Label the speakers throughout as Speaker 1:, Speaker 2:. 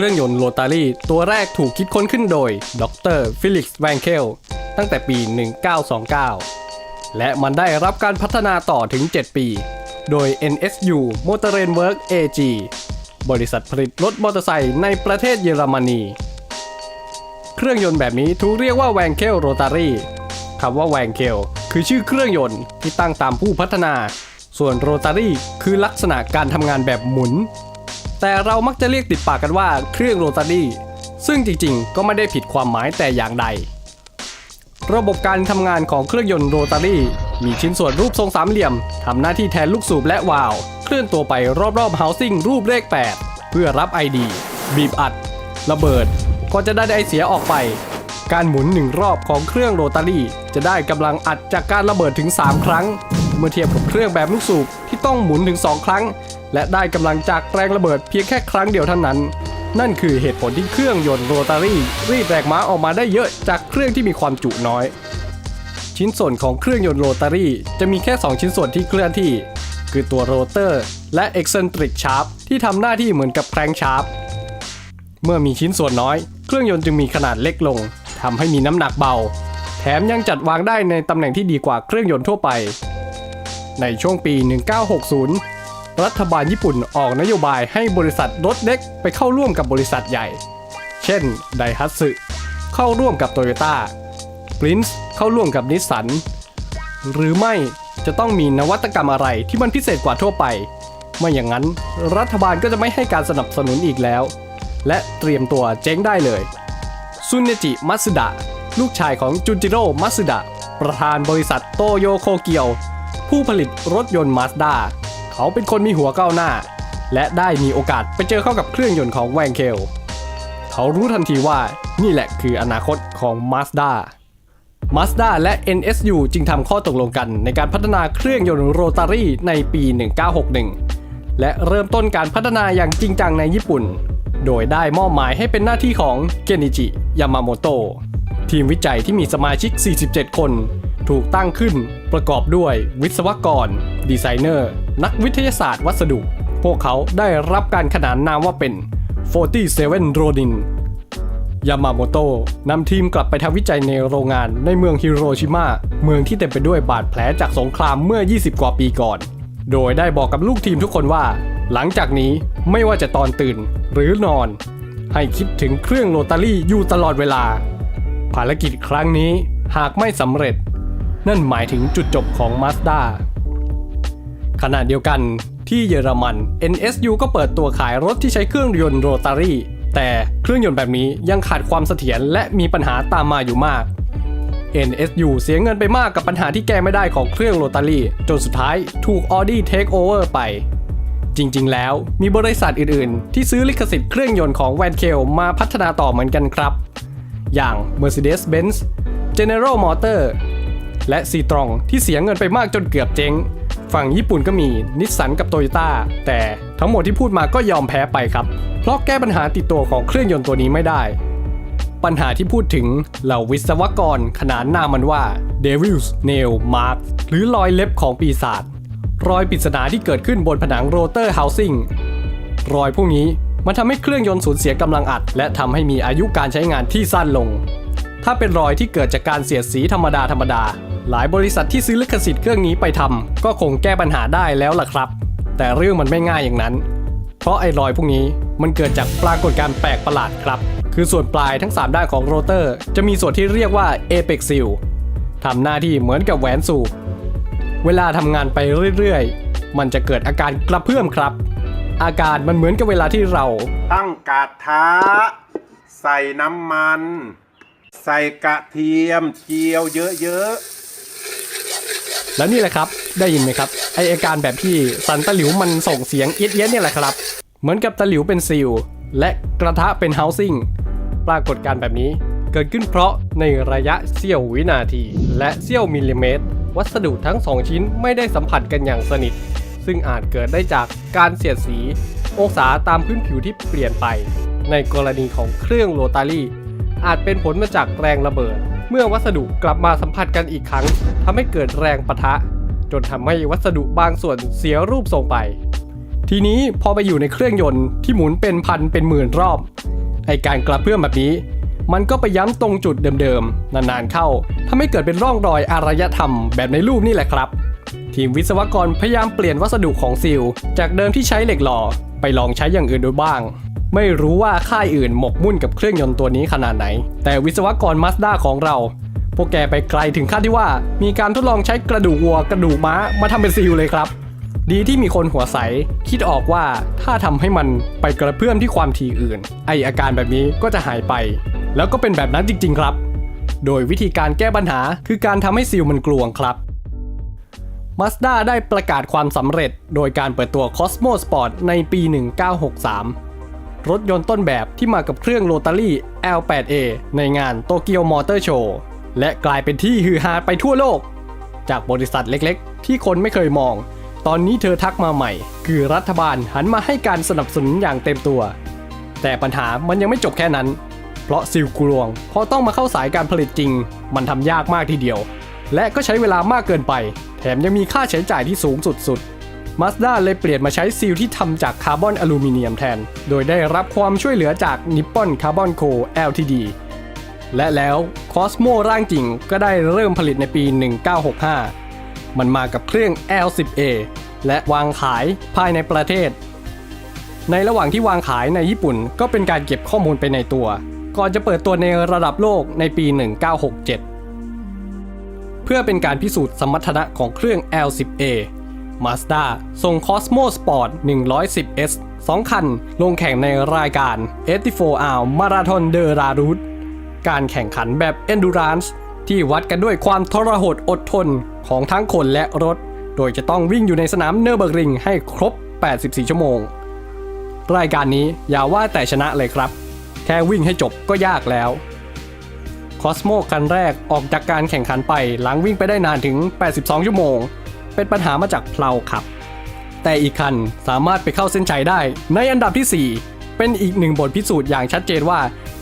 Speaker 1: เครื่องยนต์โรตารี่ ตัวแรกถูกคิดค้นขึ้นโดย ดรฟิลิกซ์แวนเคลตั้งแต่ปี 1929 และมันได้รับการพัฒนาต่อถึง 7 ปี โดย NSU Motoren Work AG บริษัทผลิตรถมอเตอร์ไซค์ในประเทศเยอรมนี เครื่องยนต์แบบนี้ถูกเรียกว่าแวนเคลโรตารี่คำว่าแวนเคลคือชื่อเครื่องยนต์ที่ตั้งตามผู้พัฒนา ส่วนโรตารี่คือลักษณะการทำงานแบบหมุน แต่เรามักจะเรียกติดปากกันว่าเครื่องโรตารี่ซึ่งจริงๆ ก็ไม่ได้ผิดความหมายแต่อย่างใด ระบบการทำงานของเครื่องยนต์โรตารี่ มีชิ้นส่วนรูปทรงสามเหลี่ยมทำหน้าที่แทนลูกสูบและวาล์วเคลื่อนตัวไปรอบๆเฮาสิ่งรูปเลข 8 เพื่อรับ ID บีบอัด ระเบิด ก็จะได้ไอเสียออกไป การหมุนหนึ่งรอบของเครื่องโรตารี่ จะได้กำลังอัดจากการระเบิดถึง 3 ครั้ง เมื่อเทียบกับเครื่องแบบลูกสูบ ที่ต้องหมุนถึง 2 ครั้ง และได้กำลังจากแรงระเบิดเพียงแค่ครั้งเดียวเท่านั้น นั่นคือเหตุผลที่เครื่องยนต์โรตารี่รีดแรงม้าออกมาได้เยอะจากเครื่องที่มีความจุน้อย ชิ้นส่วนของเครื่องยนต์โรตารี่จะมีแค่ 2 ชิ้นส่วนที่เคลื่อนที่ คือตัวโรเตอร์ และ eccentric shaft ที่ทำหน้าที่เหมือนกับแครงชาร์ปเมื่อมีชิ้นส่วนน้อย เครื่องยนต์จึงมีขนาดเล็กลงทำให้มีน้ำหนักเบา แถมยังจัดวางได้ในตำแหน่งที่ดีกว่าเครื่องยนต์ทั่วไป ในช่วงปี 1960 รัฐบาลญี่ปุ่นออกนโยบายให้บริษัทรถเล็กไปเข้าร่วมกับบริษัทใหญ่ เช่น ไดฮัตสึเข้าร่วมกับโตโยต้าปรินซ์เข้าร่วมกับนิสสัน หรือไม่จะต้องมีนวัตกรรมอะไรที่มันพิเศษกว่าทั่วไป ไม่อย่างนั้นรัฐบาลก็จะไม่ให้การสนับสนุนอีกแล้ว และเตรียมตัวเจ๊งได้เลย ซุนเนจิ มัตสึดะ ลูกชายของจุนจิโร่ มัตสึดะ ประธานบริษัทโตโยโคเกียว ผู้ผลิตรถยนต์มาสด้าเขาเป็นคนมีหัวก้าวหน้า และได้มีโอกาสไปเจอเข้ากับเครื่องยนต์ของแวงเคล เขารู้ทันทีว่านี่แหละคืออนาคตของ Mazda Mazda และ NSU จึงทำข้อตกลงกันในการพัฒนาเครื่องยนต์โรตารี่ในปี 1961 และเริ่มต้นการพัฒนาอย่างจริงจังในญี่ปุ่น โดยได้มอบหมายให้เป็นหน้าที่ของเกนิจิ ยามาโมโตะทีมวิจัยที่มีสมาชิก 47 คน ถูกตั้งขึ้น ประกอบด้วยวิศวกร ดีไซเนอร์ นักวิทยาศาสตร์วัสดุ พวกเขาได้รับการขนานนามว่าเป็น 47 Ronin ยามาโมโตะนำทีมกลับไปทำวิจัยในโรงงานในเมืองฮิโรชิมาเมืองที่เต็มไปด้วยบาดแผลจากสงครามเมื่อ 20 กว่าปีก่อน โดยได้บอกกับลูกทีมทุกคนว่า หลังจากนี้ไม่ว่าจะตอนตื่นหรือนอน ให้คิดถึงเครื่องโรตารี่อยู่ตลอดเวลา ภารกิจครั้งนี้หากไม่สำเร็จ นั่นหมายถึงจุดจบของ Mazda ขณะเดียวกันที่เยอรมัน NSU ก็เปิดตัวขายรถที่ใช้เครื่องยนต์โรตารี่ แต่เครื่องยนต์แบบนี้ยังขาดความเสถียรและมีปัญหาตามมาอยู่มาก NSU เสียเงินไปมากกับปัญหาที่แก้ไม่ได้ของเครื่องโรตารี่ จนสุดท้ายถูก Audi Take Over ไป จริงๆ แล้วมีบริษัทอื่นๆ ที่ซื้อลิขสิทธิ์เครื่องยนต์ของแวนเคลมาพัฒนาต่อเหมือนกันครับ อย่าง Mercedes-Benz General Motor และ c ีตรองที่เสียเงินไปมากจนเกือบเจ๊ง ฝั่งญี่ปุ่นก็มีนิสสันกับโตโยต้าแต่ทั้งหมดที่พูดมาก็ยอมแพ้ไปครับ เพราะแก้ปัญหาติดตัวของเครื่องยนต์ตัวนี้ไม่ได้ ปัญหาที่พูดถึงเหล่าวิศวกรขนานนามมันว่า Devil's Nail Mark หรือรอยเล็บของปีศาจรอยปริศนาที่เกิดขึ้นบนผนังโรเตอร์เฮาซิ่งรอยพวกนี้มันทำให้เครื่องยนต์สูญเสียกำลังอัด และทำให้มีอายุการใช้งานที่สั้นลง ถ้าเป็นรอยที่เกิดจากการเสียดสีธรรมดาธรรมดา หลายบริษัทที่ซื้อลิขสิทธิ์เครื่องนี้ไปทำก็คงแก้ปัญหาได้แล้วล่ะครับ แต่เรื่องมันไม่ง่ายอย่างนั้น เพราะไอ้รอยพวกนี้มันเกิดจากปรากฏการณ์แปลกประหลาดครับ คือส่วนปลายทั้ง 3 ด้านของโรเตอร์ จะมีส่วนที่เรียกว่า Apex Seal ทำหน้าที่เหมือนกับแหวนสูบเวลาทำงานไปเรื่อยๆ มันจะเกิดอาการกระเพื่อมครับ อาการมันเหมือนกับเวลาที่เรา
Speaker 2: ตั้งกระทะใส่น้ำมัน ใส่กระเทียมเจียวเยอะ
Speaker 1: แล้วนี่แหละครับ ได้ยินไหมครับไออาการแบบที่สันตะหลิวมันส่งเสียงเอียดเอียดเนี่ยแหละครับ เหมือนกับตะหลิวเป็นซีลและกระทะเป็นเฮาซิ่งปรากฏการณ์แบบนี้เกิดขึ้นเพราะในระยะเสี้ยววินาที และเสี้ยวมิลลิเมตร วัสดุทั้งสองชิ้นไม่ได้สัมผัสกันอย่างสนิท ซึ่งอาจเกิดได้จากการเสียดสี องศาตามพื้นผิวที่เปลี่ยนไป ในกรณีของเครื่องโรตารี่ อาจเป็นผลมาจากแรงระเบิด เมื่อวัสดุกลับมาสัมผัสกันอีกครั้งทำให้เกิดแรงปะทะ จนทำให้วัสดุบางส่วนเสียรูปทรงไป ทีนี้พอไปอยู่ในเครื่องยนต์ที่หมุนเป็นพันเป็นหมื่นรอบไอการกระเพื่อมแบบนี้ มันก็ไปย้ำตรงจุดเดิมๆ นานๆเข้าทำให้เกิดเป็นร่องรอยอารยธรรมแบบในรูปนี่แหละครับ ทีมวิศวกรพยายามเปลี่ยนวัสดุของซีลจากเดิมที่ใช้เหล็กหล่อไปลองใช้อย่างอื่นดูบ้าง ไม่รู้ว่าค่ายอื่นหมกมุ่นกับเครื่องยนต์ตัวนี้ขนาดไหน แต่วิศวกรมาสด้าของเรา พวกแกไปไกลถึงขั้นที่ว่า มีการทดลองใช้กระดูกวัวกระดูกม้ามาทำเป็นซีลเลยครับ ดีที่มีคนหัวใส คิดออกว่าถ้าทำให้มันไปกระเพื่อมที่ความถี่อื่น ไออาการแบบนี้ก็จะหายไป แล้วก็เป็นแบบนั้นจริง ๆ ครับ โดยวิธีการแก้ปัญหาคือการทำให้ซีลมันกลวงครับ Mazda ได้ประกาศความสำเร็จโดยการเปิดตัว Cosmo Sport ในปี 1963 รถยนต์ต้นแบบที่มากับเครื่องโรตารี่ L8A ในงานโตเกียวมอเตอร์โชว์และกลายเป็นที่ฮือฮาไปทั่วโลก จากบริษัทเล็กๆ ที่คนไม่เคยมอง ตอนนี้เธอทักมาใหม่ คือรัฐบาลหันมาให้การสนับสนุนอย่างเต็มตัว แต่ปัญหามันยังไม่จบแค่นั้น เพราะซิลกลวงพอต้องมาเข้าสายการผลิตจริง มันทำยากมากทีเดียว และก็ใช้เวลามากเกินไป แถมยังมีค่าใช้จ่ายที่สูงสุดๆ Mazda เลยเปลี่ยนมาใช้ซีลที่ทำจากคาร์บอนอลูมิเนียมแทน โดยได้รับความช่วยเหลือจาก Nippon Carbon Co Ltd และแล้ว Cosmo ร่างจริงก็ได้เริ่มผลิตในปี 1965 มันมากับเครื่อง L10A และวางขายภายในประเทศ ในระหว่างที่วางขายในญี่ปุ่นก็เป็นการเก็บข้อมูลไปในตัว ก่อนจะเปิดตัวในระดับโลกในปี 1967 เพื่อเป็นการพิสูจน์สมรรถนะของเครื่อง L10A Mazda ส่ง Cosmo Sport 110S 2 คัน ลงแข่งในรายการ 84 Hour Marathon de la Route การแข่งขันแบบ Endurance ที่วัดกันด้วยความทรหดอดทนของทั้งคนและรถ โดยจะต้องวิ่งอยู่ในสนามเนอร์เบอร์ริงให้ครบ 84 ชั่วโมง รายการนี้อย่าว่าแต่ชนะเลยครับ แค่วิ่งให้จบก็ยากแล้วคอสโมคันแรกออกจากการแข่งขันไปหลังวิ่งไปได้นานถึง 82 ชั่วโมง เป็นปัญหามาจากเพลาขับ แต่อีกคันสามารถไปเข้าเส้นชัยได้ ในอันดับที่ 4 เป็นอีกหนึ่งบทพิสูจน์อย่างชัดเจนว่า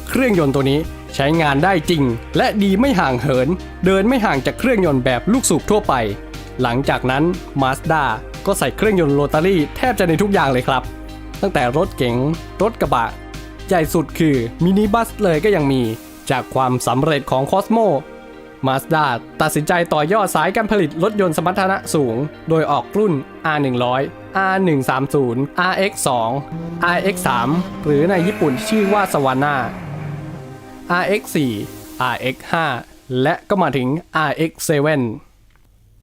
Speaker 1: เครื่องยนต์ตัวนี้ใช้งานได้จริง และดีไม่ห่างเหิน เดินไม่ห่างจากเครื่องยนต์แบบลูกสูบทั่วไป หลังจากนั้น Mazda ก็ใส่เครื่องยนต์โรตารี่แทบจะในทุกอย่างเลยครับ ตั้งแต่รถเก๋ง รถกระบะ ใหญ่สุดคือมินิบัสเลยก็ยังมี จากความสำเร็จของ Cosmo Mazda ตัดสินใจต่อยอดสายการผลิตรถยนต์สมรรถนะสูง โดยออกรุ่น R100 R130 RX2 RX3 หรือในญี่ปุ่นชื่อว่าสวาน่า RX4 RX5 และก็มาถึง RX7